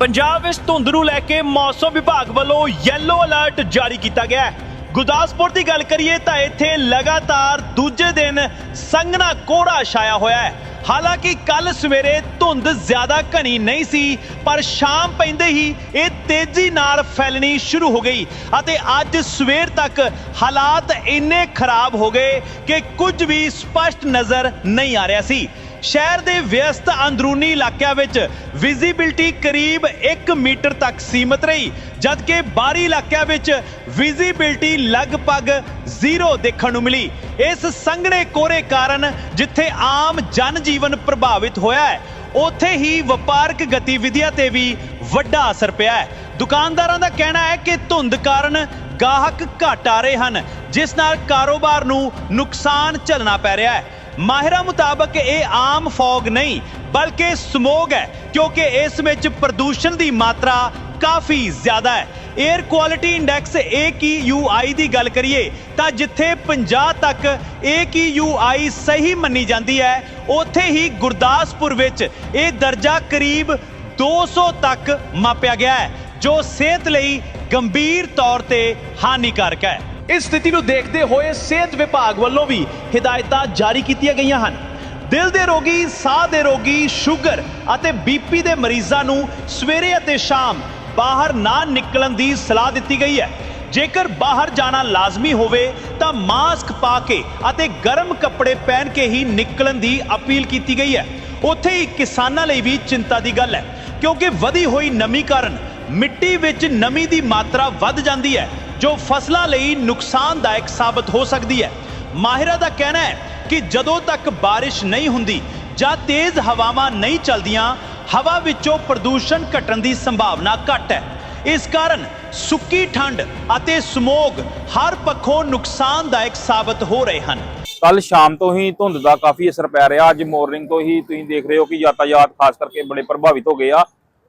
ਪੰਜਾਬ ਵਿੱਚ ਧੁੰਦ ਨੂੰ ਲੈ ਕੇ ਮੌਸਮ ਵਿਭਾਗ ਵੱਲੋਂ ਯੈਲੋ ਅਲਰਟ ਜਾਰੀ ਕੀਤਾ ਗਿਆ ਹੈ। ਗੁਰਦਾਸਪੁਰ ਦੀ ਗੱਲ ਕਰੀਏ ਤਾਂ ਇੱਥੇ ਲਗਾਤਾਰ ਦੂਜੇ ਦਿਨ ਸੰਘਣਾ ਕੋਹਰਾ ਛਾਇਆ ਹੋਇਆ ਹੈ। ਹਾਲਾਂਕਿ ਕੱਲ ਸਵੇਰੇ ਧੁੰਦ ਜ਼ਿਆਦਾ ਘਣੀ ਨਹੀਂ ਸੀ, ਪਰ ਸ਼ਾਮ ਪੈਂਦੇ ਹੀ ਇਹ ਤੇਜ਼ੀ ਨਾਲ ਫੈਲਣੀ ਸ਼ੁਰੂ ਹੋ ਗਈ ਅਤੇ ਅੱਜ ਸਵੇਰ ਤੱਕ ਹਾਲਾਤ ਇੰਨੇ ਖਰਾਬ ਹੋ ਗਏ ਕਿ ਕੁਝ ਵੀ ਸਪਸ਼ਟ ਨਜ਼ਰ ਨਹੀਂ ਆ ਰਿਹਾ ਸੀ। ਸ਼ਹਿਰ ਦੇ ਵਿਅਸਤ ਅੰਦਰੂਨੀ ਇਲਾਕਿਆਂ ਵਿੱਚ ਵਿਜ਼ਿਬਿਲਟੀ ਕਰੀਬ 1 ਮੀਟਰ ਤੱਕ ਸੀਮਤ ਰਹੀ, ਜਦਕਿ ਬਾਹਰੀ ਇਲਾਕਿਆਂ ਵਿੱਚ ਵਿਜ਼ਿਬਿਲਟੀ ਲਗਭਗ ਜ਼ੀਰੋ ਦੇਖਣ ਨੂੰ ਮਿਲੀ। ਇਸ ਸੰਘਣੇ ਕੋਰੇ ਕਾਰਨ ਜਿੱਥੇ ਆਮ ਜਨ ਜੀਵਨ ਪ੍ਰਭਾਵਿਤ ਹੋਇਆ ਹੈ, ਉੱਥੇ ਹੀ ਵਪਾਰਕ ਗਤੀਵਿਧੀਆਂ ਤੇ ਵੀ ਵੱਡਾ ਅਸਰ ਪਿਆ ਹੈ। ਦੁਕਾਨਦਾਰਾਂ ਦਾ ਕਹਿਣਾ ਹੈ ਕਿ ਧੁੰਦ ਕਾਰਨ ਗਾਹਕ ਘਟ ਆ ਰਹੇ ਹਨ, ਜਿਸ ਨਾਲ ਕਾਰੋਬਾਰ ਨੂੰ ਨੁਕਸਾਨ ਝੱਲਣਾ ਪੈ ਰਿਹਾ ਹੈ। ਮਾਹਿਰਾਂ ਮੁਤਾਬਕ ਇਹ ਆਮ ਫੌਗ ਨਹੀਂ, ਬਲਕਿ ਸਮੋਗ ਹੈ, ਕਿਉਂਕਿ ਇਸ ਵਿੱਚ ਪ੍ਰਦੂਸ਼ਣ ਦੀ ਮਾਤਰਾ ਕਾਫੀ ਜ਼ਿਆਦਾ ਹੈ। 에ਅਰ ਕੁਆਲਿਟੀ ਇੰਡੈਕਸ AQUI ਦੀ ਗੱਲ ਕਰੀਏ, ਤਾਂ ਜਿੱਥੇ 50 ਤੱਕ AQUI ਸਹੀ ਮੰਨੀ ਜਾਂਦੀ ਹੈ, ਉੱਥੇ ਹੀ ਗੁਰਦਾਸਪੁਰ ਵਿੱਚ ਇਹ ਦਰਜਾ ਕਰੀਬ 200 ਤੱਕ ਮਾਪਿਆ ਗਿਆ ਹੈ, ਜੋ ਸਿਹਤ ਲਈ ਗੰਭੀਰ ਤੌਰ ਤੇ ਹਾਨੀਕਾਰਕ ਹੈ। ਇਸ ਸਥਿਤੀ ਨੂੰ ਦੇਖਦੇ ਹੋਏ ਸਿਹਤ ਵਿਭਾਗ ਵੱਲੋਂ ਵੀ ਹਦਾਇਤਾਂ ਜਾਰੀ ਕੀਤੀਆਂ ਗਈਆਂ ਹਨ। ਦਿਲ ਦੇ ਰੋਗੀ, ਸਾਹ ਦੇ ਰੋਗੀ, ਸ਼ੂਗਰ ਅਤੇ ਬੀਪੀ ਦੇ ਮਰੀਜ਼ਾਂ ਨੂੰ ਸਵੇਰੇ ਅਤੇ ਸ਼ਾਮ ਬਾਹਰ ਨਾ ਨਿਕਲਣ ਦੀ ਸਲਾਹ ਦਿੱਤੀ ਗਈ ਹੈ। ਜੇਕਰ ਬਾਹਰ ਜਾਣਾ ਲਾਜ਼ਮੀ ਹੋਵੇ ਤਾਂ ਮਾਸਕ ਪਾ ਕੇ ਅਤੇ ਗਰਮ ਕੱਪੜੇ ਪਹਿਨ ਕੇ ਹੀ ਨਿਕਲਣ ਦੀ ਅਪੀਲ ਕੀਤੀ ਗਈ ਹੈ। ਉੱਥੇ ਹੀ ਕਿਸਾਨਾਂ ਲਈ ਵੀ ਚਿੰਤਾ ਦੀ ਗੱਲ ਹੈ, ਕਿਉਂਕਿ ਵਧੀ ਹੋਈ ਨਮੀ ਕਾਰਨ ਮਿੱਟੀ ਵਿੱਚ ਨਮੀ ਦੀ ਮਾਤਰਾ ਵੱਧ ਜਾਂਦੀ ਹੈ ਜੋ ਫਸਲਾਂ ਲਈ ਨੁਕਸਾਨਦਾਇਕ ਸਾਬਤ ਹੋ ਸਕਦੀ ਹੈ। ਮਾਹਿਰਾਂ ਦਾ ਕਹਿਣਾ ਹੈ ਕਿ ਜਦੋਂ ਤੱਕ ਬਾਰਿਸ਼ ਨਹੀਂ ਹੁੰਦੀ ਜਾਂ ਤੇਜ਼ ਹਵਾਵਾਂ ਨਹੀਂ ਚੱਲਦੀਆਂ, ਹਵਾ ਵਿੱਚੋਂ ਪ੍ਰਦੂਸ਼ਣ ਘਟਣ ਦੀ ਸੰਭਾਵਨਾ ਘੱਟ ਹੈ। ਇਸ ਕਾਰਨ ਸੁੱਕੀ ਠੰਡ ਅਤੇ ਸਮੋਗ ਹਰ ਪੱਖੋਂ ਨੁਕਸਾਨਦਾਇਕ ਸਾਬਤ ਹੋ ਰਹੇ ਹਨ। ਕੱਲ ਸ਼ਾਮ ਤੋਂ ਹੀ ਧੁੰਦ ਦਾ ਕਾਫੀ ਅਸਰ ਪੈ ਰਿਹਾ। ਅੱਜ ਮਾਰਨਿੰਗ ਤੋਂ ਹੀ ਤੁਸੀਂ ਦੇਖ ਰਹੇ ਹੋ ਕਿ ਯਾਤਾਯਾਤ ਖਾਸ ਕਰਕੇ ਬੜੇ ਪ੍ਰਭਾਵਿਤ ਹੋ ਗਏ ਆ।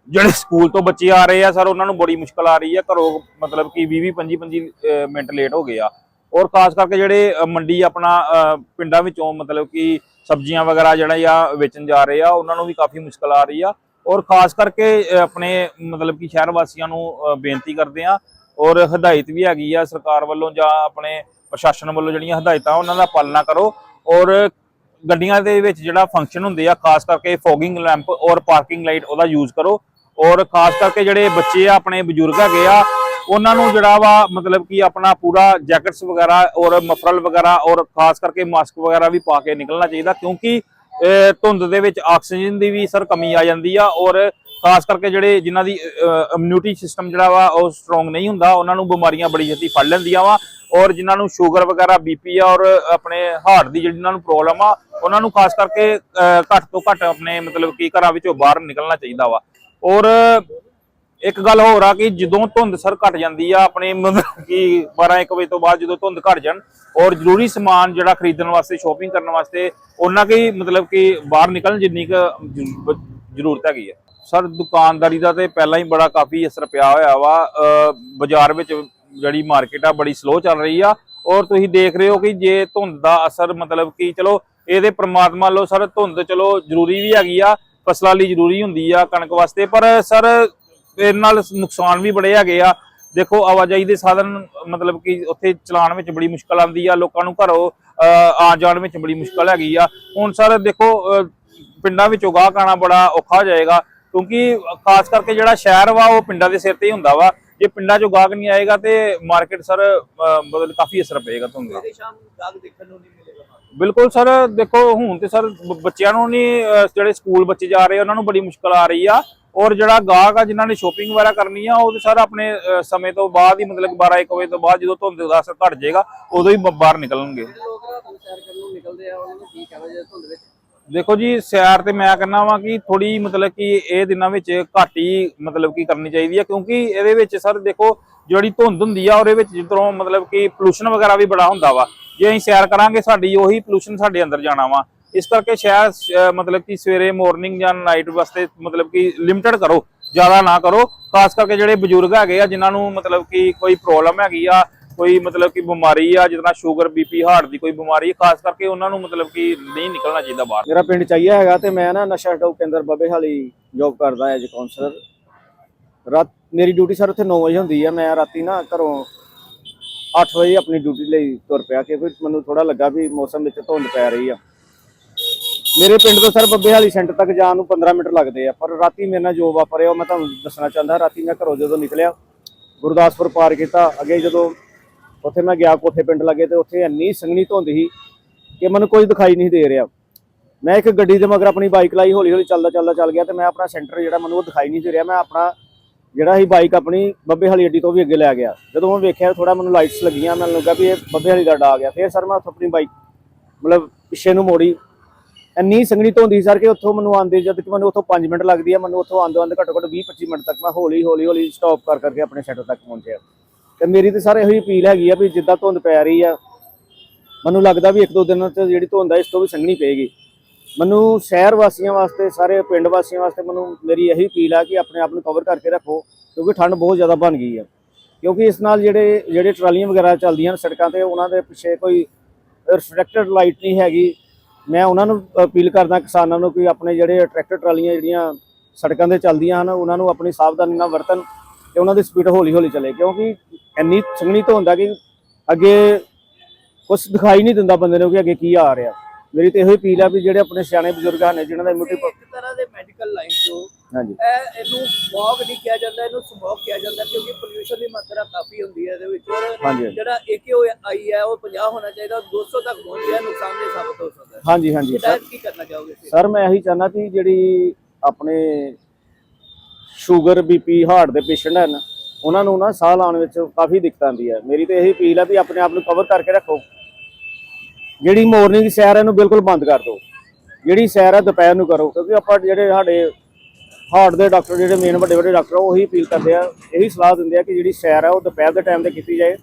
ਜਿਹੜੇ ਸਕੂਲ ਤੋਂ ਬੱਚੇ ਆ ਰਹੇ ਆ, ਸਰ, ਉਹਨਾਂ ਨੂੰ ਬੜੀ ਮੁਸ਼ਕਲ ਆ ਰਹੀ ਆ। ਘਰੋਂ ਮਤਲਬ ਕਿ 20 25 25 ਮਿੰਟ ਲੇਟ ਹੋ ਗਏ ਆ। ਔਰ ਖਾਸ ਕਰਕੇ ਜਿਹੜੇ ਮੰਡੀ ਆਪਣਾ ਪਿੰਡਾਂ ਵਿੱਚੋਂ ਮਤਲਬ ਕਿ ਸਬਜ਼ੀਆਂ ਵਗੈਰਾ ਜਿਹੜਾ ਆ, ਵੇਚਣ ਜਾ ਰਹੇ ਆ, ਉਹਨਾਂ ਨੂੰ ਵੀ ਕਾਫੀ ਮੁਸ਼ਕਲ ਆ ਰਹੀ ਆ। ਔਰ ਖਾਸ ਕਰਕੇ ਆਪਣੇ ਮਤਲਬ ਕਿ ਸ਼ਹਿਰ ਵਾਸੀਆਂ ਨੂੰ ਬੇਨਤੀ ਕਰਦੇ ਆ, ਔਰ ਹਦਾਇਤ ਵੀ ਹੈਗੀ ਆ ਸਰਕਾਰ ਵੱਲੋਂ ਜਾਂ ਆਪਣੇ ਪ੍ਰਸ਼ਾਸਨ ਵੱਲੋਂ ਜਿਹੜੀਆਂ ਹਦਾਇਤਾਂ, ਉਹਨਾਂ ਦਾ ਪਾਲਣਾ ਕਰੋ। ਔਰ ਗੱਡੀਆਂ ਦੇ ਵਿੱਚ ਜਿਹੜਾ ਫੰਕਸ਼ਨ ਹੁੰਦੇ ਆ, ਖਾਸ ਕਰਕੇ ਫੋਗਿੰਗ ਲੈਂਪ ਔਰ ਪਾਰਕਿੰਗ ਲਾਈਟ ਉਹਦਾ ਯੂਜ਼ ਕਰੋ। ਔਰ ਖਾਸ ਕਰਕੇ ਜਿਹੜੇ ਬੱਚੇ ਆ, ਆਪਣੇ ਬਜ਼ੁਰਗ ਹੈਗੇ ਆ, ਉਹਨਾਂ ਨੂੰ ਜਿਹੜਾ ਵਾ ਮਤਲਬ ਕਿ ਆਪਣਾ ਪੂਰਾ ਜੈਕਟਸ ਵਗੈਰਾ ਔਰ ਮਫਰਲ ਵਗੈਰਾ ਔਰ ਖਾਸ ਕਰਕੇ ਮਾਸਕ ਵਗੈਰਾ ਵੀ ਪਾ ਕੇ ਨਿਕਲਣਾ ਚਾਹੀਦਾ, ਕਿਉਂਕਿ ਧੁੰਦ ਦੇ ਵਿੱਚ ਆਕਸੀਜਨ ਦੀ ਵੀ ਸਰ ਕਮੀ ਆ ਜਾਂਦੀ ਆ ਔਰ ਖਾਸ ਕਰਕੇ ਜਿਹੜੇ ਜਿਨ੍ਹਾਂ ਦੀ ਇਮਿਊਨਿਟੀ ਸਿਸਟਮ ਜਿਹੜਾ ਵਾ ਉਹ ਸਟਰੋਂਗ ਨਹੀਂ ਹੁੰਦਾ, ਉਹਨਾਂ ਨੂੰ ਬਿਮਾਰੀਆਂ ਬੜੀ ਛੇਤੀ ਫੜ ਲੈਂਦੀਆਂ ਵਾ ਔਰ ਜਿਨ੍ਹਾਂ ਨੂੰ ਸ਼ੂਗਰ ਵਗੈਰਾ ਬੀਪੀ ਆ ਔਰ ਆਪਣੇ ਹਾਰਟ ਦੀ ਜਿਹੜੀ ਜਿਨ੍ਹਾਂ ਨੂੰ ਪ੍ਰੋਬਲਮ ਆ, ਉਹਨਾਂ ਨੂੰ ਖਾਸ ਕਰਕੇ ਘੱਟ ਤੋਂ ਘੱਟ ਆਪਣੇ ਮਤਲਬ ਕਿ ਘਰਾਂ ਵਿੱਚੋਂ ਬਾਹਰ ਨਿਕਲਣਾ ਚਾਹੀਦਾ ਵਾ। ਔਰ ਇੱਕ ਗੱਲ ਹੋਰ ਆ ਕਿ ਜਦੋਂ ਧੁੰਦ ਸਰ ਘਟ ਜਾਂਦੀ ਆ, ਆਪਣੇ ਮਤਲਬ ਕਿ 12 1 ਵਜੇ ਤੋਂ ਬਾਅਦ ਜਦੋਂ ਧੁੰਦ ਘਟ ਜਾਣ ਔਰ ਜ਼ਰੂਰੀ ਸਮਾਨ ਜਿਹੜਾ ਖਰੀਦਣ ਵਾਸਤੇ ਸ਼ਾਪਿੰਗ ਕਰਨ ਵਾਸਤੇ, ਉਹਨਾਂ ਕੀ ਮਤਲਬ ਕਿ ਬਾਹਰ ਨਿਕਲਣ ਜਿੰਨੀ ਕੁ ਜ਼ਰੂਰਤ ਹੈਗੀ ਆ। ਸਰ, ਦੁਕਾਨਦਾਰੀ ਦਾ ਤੇ ਪਹਿਲਾਂ ਹੀ ਬੜਾ ਕਾਫੀ ਅਸਰ ਪਿਆ ਹੋਇਆ ਵਾ। ਬਾਜ਼ਾਰ ਵਿੱਚ ਜਿਹੜੀ ਮਾਰਕੀਟ ਆ, ਬੜੀ ਸਲੋ ਚੱਲ ਰਹੀ ਆ। ਔਰ ਤੁਸੀਂ ਦੇਖ ਰਹੇ ਹੋ ਕਿ ਜੇ ਧੁੰਦ ਦਾ ਅਸਰ ਮਤਲਬ ਕਿ ਚਲੋ, ਇਹਦੇ ਪ੍ਰਮਾਤਮਾ ਲੋ ਸਰ ਧੁੰਦ ਚਲੋ ਜ਼ਰੂਰੀ ਵੀ ਹੈਗੀ ਆ ਫਸਲਾਂ ਲਈ ਜ਼ਰੂਰੀ ਹੁੰਦੀ ਆ ਕਣਕ ਵਾਸਤੇ, ਪਰ ਸਰ ਇਹਦੇ ਨਾਲ ਨੁਕਸਾਨ ਵੀ ਬੜੇ ਹੈਗੇ ਆ। ਦੇਖੋ, ਆਵਾਜਾਈ ਦੇ ਸਾਧਨ ਮਤਲਬ ਕਿ ਉੱਥੇ ਚਲਾਉਣ ਵਿੱਚ ਬੜੀ ਮੁਸ਼ਕਲ ਆਉਂਦੀ ਆ, ਲੋਕਾਂ ਨੂੰ ਘਰੋਂ ਆ ਜਾਣ ਵਿੱਚ ਬੜੀ ਮੁਸ਼ਕਲ ਹੈਗੀ ਆ। ਹੁਣ ਸਰ ਦੇਖੋ ਪਿੰਡਾਂ ਵਿੱਚੋਂ ਗਾਹਕ ਆਉਣਾ ਬੜਾ ਔਖਾ ਹੋ ਜਾਏਗਾ, ਕਿਉਂਕਿ ਖਾਸ ਕਰਕੇ ਜਿਹੜਾ ਸ਼ਹਿਰ ਵਾ, ਉਹ ਪਿੰਡਾਂ ਦੇ ਸਿਰ ਤੇ ਹੀ ਹੁੰਦਾ ਵਾ। ਜੇ ਪਿੰਡਾਂ ਚੋਂ ਗਾਹਕ ਨਹੀਂ ਆਏਗਾ ਤੇ ਮਾਰਕੀਟ ਸਰ ਮਤਲਬ ਕਾਫੀ ਅਸਰ ਪਏਗਾ ਤੁਹਾਨੂੰ। ਸ਼ਾਮ ਨੂੰ ਦਾਗ ਦੇਖਣ ਨੂੰ ਨਹੀਂ ਬਿਲਕੁਲ ਸਰ, ਦੇਖੋ, ਹੁਣ ਤੇ ਸਰ ਬੱਚਿਆਂ ਨੂੰ ਨਹੀਂ ਜਿਹੜੇ ਸਕੂਲ ਬੱਚੇ ਜਾ ਰਹੇ ਉਹਨਾਂ ਨੂੰ ਬੜੀ ਮੁਸ਼ਕਲ ਆ ਰਹੀ ਆ। ਔਰ ਜਿਹੜਾ ਗਾਹਕ ਆ, ਜਿਨ੍ਹਾਂ ਨੇ ਸ਼ੋਪਿੰਗ ਵਗੈਰਾ ਕਰਨੀ ਆ, ਉਹ ਤੇ ਸਰ ਆਪਣੇ ਸਮੇਂ ਤੋਂ ਬਾਅਦ ਹੀ, ਮਤਲਬ ਕਿ 12 1 ਵਜੇ ਤੋਂ ਬਾਅਦ ਜਦੋਂ ਧੁੰਦ ਦਾ ਅਸਰ ਘਟ ਜਾਏਗਾ, ਉਦੋਂ ਹੀ ਬਾਹਰ ਨਿਕਲਣਗੇ। ਲੋਕ ਰਾਤ ਨੂੰ ਸੈਰ ਕਰਨ ਨੂੰ ਨਿਕਲਦੇ ਆ, ਉਹਨਾਂ ਨੂੰ ਕੀ ਕਹਿਣਾ ਜੇ ਧੁੰਦ ਵਿੱਚ? ਦੇਖੋ ਜੀ, ਸੈਰ ਤੇ ਮੈਂ ਕਹਿੰਦਾ ਵਾਂ ਕਿ ਥੋੜੀ ਮਤਲਬ ਕਿ ਇਹ ਦਿਨਾਂ ਵਿੱਚ ਘੱਟ ਹੀ ਮਤਲਬ ਕਿ ਕਰਨੀ ਚਾਹੀਦੀ ਹੈ ਕਿਉਂਕਿ ਇਹਦੇ ਵਿੱਚ ਸਰ ਦੇਖੋ ਜਿਹੜੀ ਧੁੰਦ ਹੁੰਦੀ ਆ, ਉਹਦੇ ਵਿੱਚ ਜਿੱਧਰੋਂ ਮਤਲਬ ਕਿ ਪੋਲੂਸ਼ਨ ਵਗੈਰਾ ਵੀ ਬੜਾ ਹੁੰਦਾ ਵਾ। ਜੇ ਅਸੀਂ ਸੈਰ ਕਰਾਂਗੇ, ਸਾਡੀ ਉਹੀ ਪੋਲੂਸ਼ਨ ਸਾਡੇ ਅੰਦਰ ਜਾਣਾ ਵਾ। ਇਸ ਕਰਕੇ ਸ਼ਹਿਰ ਮਤਲਬ ਕਿ ਸਵੇਰੇ ਮਾਰਨਿੰਗ ਜਾਂ ਨਾਈਟ ਵਾਸਤੇ ਮਤਲਬ ਕਿ ਲਿਮਟਿਡ ਕਰੋ, ਜ਼ਿਆਦਾ ਨਾ ਕਰੋ। ਖਾਸ ਕਰਕੇ ਜਿਹੜੇ ਬਜ਼ੁਰਗ ਹੈਗੇ ਆ, ਜਿਨ੍ਹਾਂ ਨੂੰ ਮਤਲਬ ਕਿ ਕੋਈ ਪ੍ਰੋਬਲਮ ਹੈਗੀ ਆ ਕੋਈ ਮਤਲਬ ਕਿ ਬਿਮਾਰੀ ਆ ਜਿੱਦਾਂ ਸ਼ੂਗਰ ਬੀਪੀ ਹਾਰਟ ਦੀ ਕੋਈ ਬਿਮਾਰੀ ਖਾਸ ਕਰਕੇ ਉਹਨਾਂ ਨੂੰ ਮਤਲਬ ਕਿ ਨਹੀਂ ਨਿਕਲਣਾ ਚਾਹੀਦਾ ਬਾਹਰ। ਮੇਰਾ ਪਿੰਡ ਚਾਹੀਆ ਹੈਗਾ ਤੇ ਮੈਂ ਨਾ ਨਸ਼ਾ ਛਡਾਊ ਕੇਂਦਰ ਬੱਬੇ ਹਾਲੀ ਜੋਬ ਕਰਦਾ ਐਜ ਕਾਉਂਸਲਰ ਰਾਤ, ਮੇਰੀ ਡਿਊਟੀ ਸਰ ਉੱਥੇ 9 ਵਜੇ ਹੁੰਦੀ ਆ, ਮੈਂ ਰਾਤੀ ਨਾ ਘਰੋਂ 8 ਵਜੇ ਆਪਣੀ ਡਿਊਟੀ ਲਈ ਤੁਰ ਪਿਆ ਕਿਉਂਕਿ ਮੈਨੂੰ ਥੋੜਾ ਲੱਗਾ ਵੀ ਮੌਸਮ ਵਿੱਚ ਧੁੰਦ ਪੈ ਰਹੀ ਆ। ਮੇਰੇ ਪਿੰਡ ਤੋਂ ਸਰ ਬੱਬੇ ਵਾਲੀ ਸੈਂਟਰ ਤੱਕ ਜਾਣ ਨੂੰ 15 ਮਿੰਟ ਲੱਗਦੇ ਆ, ਪਰ ਰਾਤੀ ਮੇਰੇ ਨਾਲ ਜੋ ਵਾਪਰਿਆ ਉਹ ਮੈਂ ਤੁਹਾਨੂੰ ਦੱਸਣਾ ਚਾਹੁੰਦਾ, ਰਾਤੀ ਮੈਂ ਘਰੋਂ ਜਦੋਂ ਨਿਕਲਿਆ, ਗੁਰਦਾਸਪੁਰ ਪਾਰ ਕੀਤਾ, ਅੱਗੇ ਜਦੋਂ ਉੱਥੇ ਮੈਂ ਗਿਆ ਕੋਠੇ ਪਿੰਡ ਲੱਗੇ ਤੇ ਉੱਥੇ ਇੰਨੀ ਸੰਘਣੀ ਧੁੰਦ ਸੀ ਕਿ ਮੈਨੂੰ ਕੁਝ ਦਿਖਾਈ ਨਹੀਂ ਦੇ ਰਿਹਾ। ਮੈਂ ਇੱਕ ਗੱਡੀ ਦੇ ਮਗਰ ਆਪਣੀ ਬਾਈਕ ਲਾਈ ਹੌਲੀ ਹੌਲੀ ਚੱਲਦਾ ਚੱਲਦਾ ਚੱਲ ਗਿਆ ਤੇ ਮੈਂ ਆਪਣਾ ਸੈਂਟਰ ਜਿਹੜਾ ਮੈਨੂੰ ਉਹ ਦਿਖਾਈ ਨਹੀਂ ਦੇ ਰਿਹਾ। ਮੈਂ ਆਪਣਾ ਜਿਹੜਾ ਸੀ ਬਾਈਕ ਆਪਣੀ ਬੱਬੇ ਵਾਲੀ ਅੱਡੀ ਤੋਂ ਵੀ ਅੱਗੇ ਲੈ ਗਿਆ। ਜਦੋਂ ਮੈਂ ਵੇਖਿਆ ਥੋੜਾ ਮੈਨੂੰ ਲਾਈਟਸ ਲੱਗੀਆਂ, ਮੈਨੂੰ ਲੱਗਾ ਵੀ ਇਹ ਬੱਬੇ ਵਾਲੀ ਦਾ ਅੱਡਾ ਆ ਗਿਆ। ਫਿਰ ਸਰ ਮੈਂ ਉੱਥੋਂ ਆਪਣੀ ਬਾਈਕ ਮਤਲਬ ਪਿੱਛੇ ਨੂੰ ਮੋੜੀ। ਇੰਨੀ ਸੰਘਣੀ ਧੁੰਦੀ ਸਰ ਕਿ ਉੱਥੋਂ ਮੈਨੂੰ ਆਂਦੇ ਜਦ ਕਿ ਮੈਨੂੰ ਉੱਥੋਂ 5 ਮਿੰਟ ਲੱਗਦੀ ਆ। ਮੈਨੂੰ ਉੱਥੋਂ ਆਂਦੇ ਆਂਦੇ ਘੱਟੋ ਘੱਟ 20 25 ਮਿੰਟ ਤੱਕ ਮੈਂ ਹੌਲੀ ਹੌਲੀ ਹੌਲੀ ਸਟਾਪ ਕਰ ਕਰਕੇ ਆਪਣੇ ਸੈਂਟਰ ਤੱਕ ਪਹੁੰਚਿਆ। ਤੇ ਮੇਰੀ ਤੇ ਸਾਰੇ ਇਹੀ ਅਪੀਲ ਹੈਗੀ ਆ ਵੀ ਜਿੱਦਾਂ ਧੁੰਦ ਪੈ ਰਹੀ ਆ, ਮੈਨੂੰ ਲੱਗਦਾ ਵੀ ਇੱਕ ਦੋ ਦਿਨਾਂ 'ਚ ਜਿਹੜੀ ਧੁੰਦ ਆ, ਇਸ ਤੋਂ ਵੀ ਸੰਘਣੀ ਪਏਗੀ। ਮੈਨੂੰ ਸ਼ਹਿਰ ਵਾਸੀਆਂ ਵਾਸਤੇ, ਸਾਰੇ ਪਿੰਡ ਵਾਸੀਆਂ ਵਾਸਤੇ ਮੈਨੂੰ ਮੇਰੀ ਇਹੀ ਅਪੀਲ ਆ ਕਿ ਆਪਣੇ ਆਪ ਨੂੰ ਕਵਰ ਕਰਕੇ ਰੱਖੋ, ਕਿਉਂਕਿ ਠੰਡ ਬਹੁਤ ਜ਼ਿਆਦਾ ਬਣ ਗਈ ਆ। ਕਿਉਂਕਿ ਇਸ ਨਾਲ ਜਿਹੜੇ ਜਿਹੜੇ ਟਰਾਲੀਆਂ ਵਗੈਰਾ ਚੱਲਦੀਆਂ ਨੇ ਸੜਕਾਂ ਤੇ, ਉਹਨਾਂ ਦੇ ਪਿੱਛੇ ਕੋਈ ਰਿਫਲੈਕਟਡ ਲਾਈਟ ਨਹੀਂ ਹੈਗੀ। ਮੈਂ ਉਹਨਾਂ ਨੂੰ ਅਪੀਲ ਕਰਦਾ ਕਿਸਾਨਾਂ ਨੂੰ ਕਿ ਆਪਣੇ ਜਿਹੜੇ ਟਰੈਕਟਰ ਟਰਾਲੀਆਂ ਜਿਹੜੀਆਂ ਸੜਕਾਂ ਤੇ ਚੱਲਦੀਆਂ ਹਨ, ਉਹਨਾਂ ਨੂੰ ਆਪਣੀ ਸਾਵਧਾਨੀ ਨਾਲ ਵਰਤਣ। ਤੇ ਉਹਨਾਂ ਦੀ ਸਪੀਡ ਹੌਲੀ ਹੌਲੀ ਚੱਲੇ ਕਿਉਂਕਿ ਇੰਨੀ ਸੰਘਣੀ ਧੁੰਦ ਆ ਕਿ ਅੱਗੇ ਕੁਝ ਦਿਖਾਈ ਨਹੀਂ ਦਿੰਦਾ ਬੰਦੇ ਨੂੰ ਕਿ ਅੱਗੇ ਕੀ ਆ ਰਿਹਾ। ਮੇਰੀ ਤੇ ਇਹੋ ਹੀ ਅਪੀਲ ਆ ਵੀ ਜਿਹੜੇ ਆਪਣੇ ਸਿਆਣੇ ਬਜ਼ੁਰਗ ਹਨ ਜਿਨ੍ਹਾਂ ਦਾ ਇਮਿਊਨਿਟੀ ਇੱਕ ਤਰ੍ਹਾਂ ਦੇ ਮੈਡੀਕਲ ਲਾਈਨ ਤੋਂ ਹਾਂਜੀ। ਇਹ ਇਹਨੂੰ ਫੌਗ ਨਹੀਂ ਕਿਹਾ ਜਾਂਦਾ ਇਹਨੂੰ ਸਮੋਕ ਕਿਹਾ ਜਾਂਦਾ ਕਿਉਂਕਿ ਪੋਲਿਊਸ਼ਨ ਦੀ ਮਾਤਰਾ ਕਾਫੀ ਹੁੰਦੀ ਹੈ ਇਹਦੇ ਵਿੱਚ। ਔਰ ਹਾਂਜੀ। ਜਿਹੜਾ AQI ਆਈ ਹੈ ਉਹ 50 ਹੋਣਾ ਚਾਹੀਦਾ 200 ਤੱਕ ਪਹੁੰਚ ਗਿਆ ਨੁਕਸਾਨਦੇਹ ਸਾਬਤ ਹੋ ਸਕਦਾ ਹਾਂਜੀ ਹਾਂਜੀ। ਸਰ ਕੀ ਕਰਨਾ ਚਾਹੋਗੇ? ਸਰ ਮੈਂ ਇਹੀ ਚਾਹੁੰਦਾ ਕਿ ਜਿਹੜੀ ਆਪਣੇ ਸ਼ੂਗਰ ਬੀਪੀ ਹਾਰਟ ਦੇ ਪੇਸ਼ੈਂਟ ਹਨ ਉਹਨਾਂ ਨੂੰ ਨਾ ਸਾਹ ਲਾਉਣ ਵਿੱਚ ਕਾਫੀ ਦਿੱਕਤ ਆਉਂਦੀ ਹੈ ਮੇਰੀ ਤਾਂ ਇਹੀ ਅਪੀਲ ਹੈ ਵੀ ਆਪਣੇ ਆਪ ਨੂੰ ਕਵਰ ਕਰਕੇ ਰੱਖੋ। ਜਿਹੜੀ ਮਾਰਨਿੰਗ ਸੈਰ ਹੈ ਇਹਨੂੰ ਬਿਲਕੁਲ ਬੰਦ ਕਰ ਦਿਓ। ਜਿਹੜੀ ਸੈਰ ਹੈ ਦੁਪਹਿਰ ਨੂੰ ਕਰੋ ਕਿਉਂਕਿ ਆਪਾਂ ਜਿਹੜੇ ਸਾਡੇ ਹਾਰਟ ਦੇ ਡਾਕਟਰ ਜਿਹੜੇ ਮੇਨ ਵੱਡੇ ਵੱਡੇ ਡਾਕਟਰ ਆ, ਉਹੀ ਅਪੀਲ ਕਰਦੇ ਆ ਇਹੀ ਸਲਾਹ ਦਿੰਦੇ ਆ ਕਿ ਜਿਹੜੀ ਸੈਰ ਹੈ ਉਹ ਦੁਪਹਿਰ ਦੇ ਟਾਈਮ ਤੇ ਕੀਤੀ ਜਾਏ।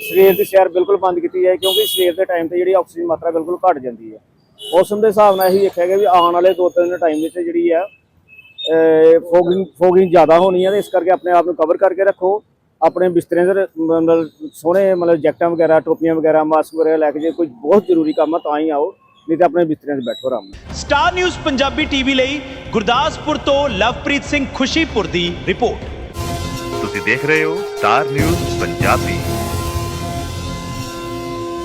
ਸਵੇਰ ਦੀ ਸੈਰ ਬਿਲਕੁਲ ਬੰਦ ਕੀਤੀ ਜਾਏ ਕਿਉਂਕਿ ਸਵੇਰ ਦੇ ਟਾਈਮ ਤੇ ਜਿਹੜੀ ਆਕਸੀਜਨ ਮਾਤਰਾ ਬਿਲਕੁਲ ਘਟ ਜਾਂਦੀ ਹੈ ਮੌਸਮ ਦੇ ਹਿਸਾਬ ਨਾਲ ਇਹੀ ਦੇਖਿਆ ਗਿਆ ਵੀ ਆਉਣ ਵਾਲੇ ਦੋ ਤਿੰਨ ਟਾਈਮ ਵਿੱਚ ਜਿਹੜੀ ਆ ਫੋਗਿੰਗ ਫੋਗਿੰਗ ਜ਼ਿਆਦਾ ਹੋਣੀ ਹੈ ਤੇ ਇਸ ਕਰਕੇ ਆਪਣੇ ਆਪ ਨੂੰ ਕਵਰ ਕਰਕੇ ਰੱਖੋ। ਆਪਣੇ ਬਿਸਤਰਿਆਂ ਦੇ ਮਤਲਬ ਸੋਹਣੇ ਮਤਲਬ ਜੈਕਟਾਂ ਵਗੈਰਾ ਟੋਪੀਆਂ ਵਗੈਰਾ ਮਾਸਕ ਵਗੈਰਾ ਲੈ ਕੇ ਜੇ ਕੋਈ ਬਹੁਤ ਜ਼ਰੂਰੀ ਕੰਮ ਆ ਤਾਂ ਹੀ ਆਓ ਨਹੀਂ ਤਾਂ ਆਪਣੇ ਬਿਸਤਰਿਆਂ 'ਤੇ ਬੈਠੋ ਆਰਾਮ ਨਾਲ। ਸਟਾਰ ਨਿਊਜ਼ ਪੰਜਾਬੀ ਟੀਵੀ ਲਈ ਗੁਰਦਾਸਪੁਰ ਤੋਂ ਲਵਪ੍ਰੀਤ ਸਿੰਘ ਖੁਸ਼ੀਪੁਰ ਦੀ ਰਿਪੋਰਟ। ਤੁਸੀਂ ਦੇਖ ਰਹੇ ਹੋ ਸਟਾਰ ਨਿਊਜ਼ ਪੰਜਾਬੀ।